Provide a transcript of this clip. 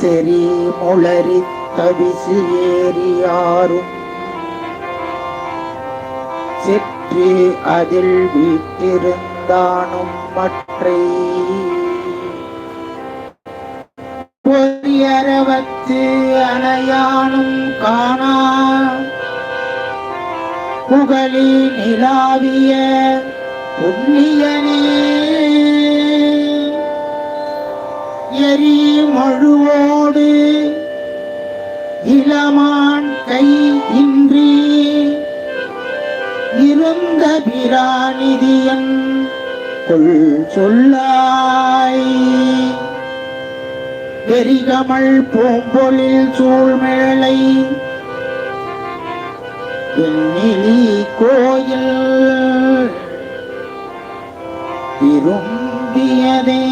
செறி முளறி தவிசு ஏறியாரும் செற்றி அதில் வீட்டிருந்தானும் மற்றை. பொறியரவத்து அலையானும் காணா. புகழி நிலாவிய புண்ணியனே. எரி மழுவோடு இளமான் கை இன்றி இருந்த பிராநிதியன் கொள் சொல்லாய். வெறிகமல் பூம்பொழில் சூழ்மேளை எண்ணிலி கோயில் விரும்பியதே